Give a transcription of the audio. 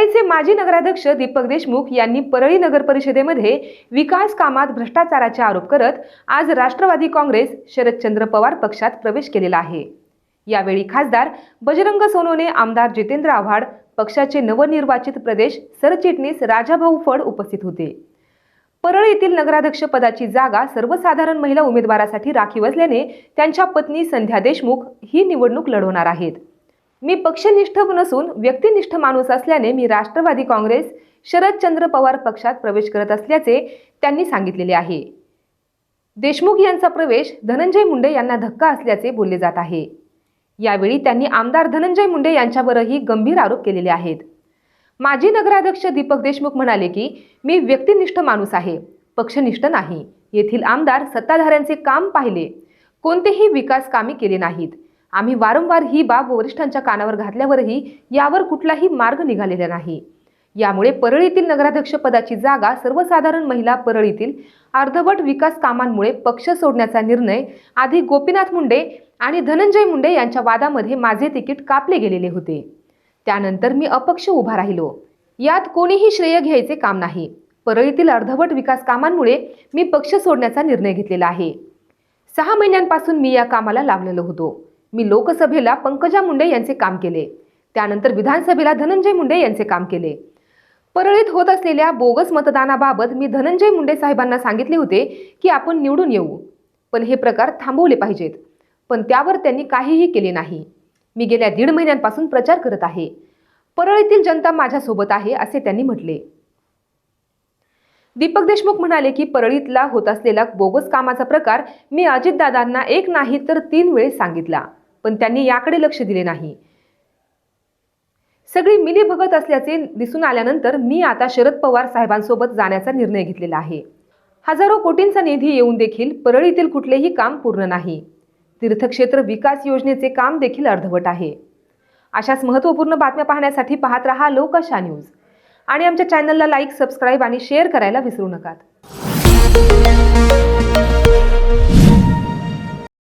परळीचे माजी नगराध्यक्ष दीपक देशमुख यांनी परळी नगर परिषदेमध्ये विकास कामात भ्रष्टाचाराचे आरोप करत आज राष्ट्रवादी काँग्रेस शरदचंद्र पवार पक्षात प्रवेश केलेला आहे. यावेळी खासदार बजरंग सोनोने आमदार जितेंद्र आव्हाड पक्षाचे नवनिर्वाचित प्रदेश सरचिटणीस राजाभाऊ फड उपस्थित होते. परळ येथील नगराध्यक्ष पदाची जागा सर्वसाधारण महिला उमेदवारासाठी राखीव असल्याने त्यांच्या पत्नी संध्या देशमुख ही निवडणूक लढवणार आहेत. मी पक्षनिष्ठ नसून व्यक्तिनिष्ठ माणूस असल्याने मी राष्ट्रवादी काँग्रेस शरदचंद्र पवार पक्षात प्रवेश करत असल्याचे त्यांनी सांगितलेले आहे. देशमुख यांचा प्रवेश धनंजय मुंडे यांना धक्का असल्याचे बोलले जात आहे. यावेळी त्यांनी आमदार धनंजय मुंडे यांच्यावरही गंभीर आरोप केलेले आहेत. माजी नगराध्यक्ष दीपक देशमुख म्हणाले की मी व्यक्तिनिष्ठ माणूस आहे पक्षनिष्ठ नाही. येथील आमदार सत्ताधाऱ्यांचे काम पाहिले. कोणतेही विकास कामे केले नाहीत. आम्ही वारंवार ही बाब वरिष्ठांच्या कानावर घातल्यावरही यावर कुठलाही मार्ग निघालेला नाही. यामुळे परळीतील नगराध्यक्ष पदाची जागा सर्वसाधारण महिला परळीतील अर्धवट विकास कामांमुळे पक्ष सोडण्याचा निर्णय आधी गोपीनाथ मुंडे आणि धनंजय मुंडे यांच्या वादामध्ये माझे तिकीट कापले गेलेले होते. त्यानंतर मी अपक्ष उभा राहिलो. यात कोणीही श्रेय घ्यायचे काम नाही. परळीतील अर्धवट विकास कामांमुळे मी पक्ष सोडण्याचा निर्णय घेतलेला आहे. सहा महिन्यांपासून मी या कामाला लागलेलो होतो. मी लोकसभेला पंकजा मुंडे यांचे काम केले. त्यानंतर विधानसभेला धनंजय मुंडे यांचे काम केले. परळीत होत असलेल्या बोगस मतदानाबाबत मी धनंजय मुंडे साहेबांना सांगितले होते की आपण निवडून येऊ. पण हे प्रकार थांबवले पाहिजेत. पण त्यावर त्यांनी काहीही केले नाही. मी गेल्या दीड महिन्यांपासून प्रचार करत आहे. परळीतील जनता माझ्यासोबत आहे असे त्यांनी म्हटले. दीपक देशमुख म्हणाले की परळीतला होत असलेला बोगस कामाचा प्रकार मी अजितदादांना एक नाही तर तीन वेळेस सांगितला. पण त्यांनी याकडे लक्ष दिले नाही. सगळी मिली भगत असल्याचे दिसून आल्यानंतर मी आता शरद पवार साहेबांसोबत जाण्याचा निर्णय घेतलेला आहे. हजारो कोटींचा निधी येऊन देखील परळीतील कुठलेही काम पूर्ण नाही. तीर्थक्षेत्र विकास योजनेचे काम देखील अर्धवट आहे. अशाच महत्त्वपूर्ण बातम्या पाहण्यासाठी पाहत रहा लोकशा न्यूज. आणि आमच्या चॅनलला लाईक सबस्क्राईब आणि शेअर करायला विसरू नका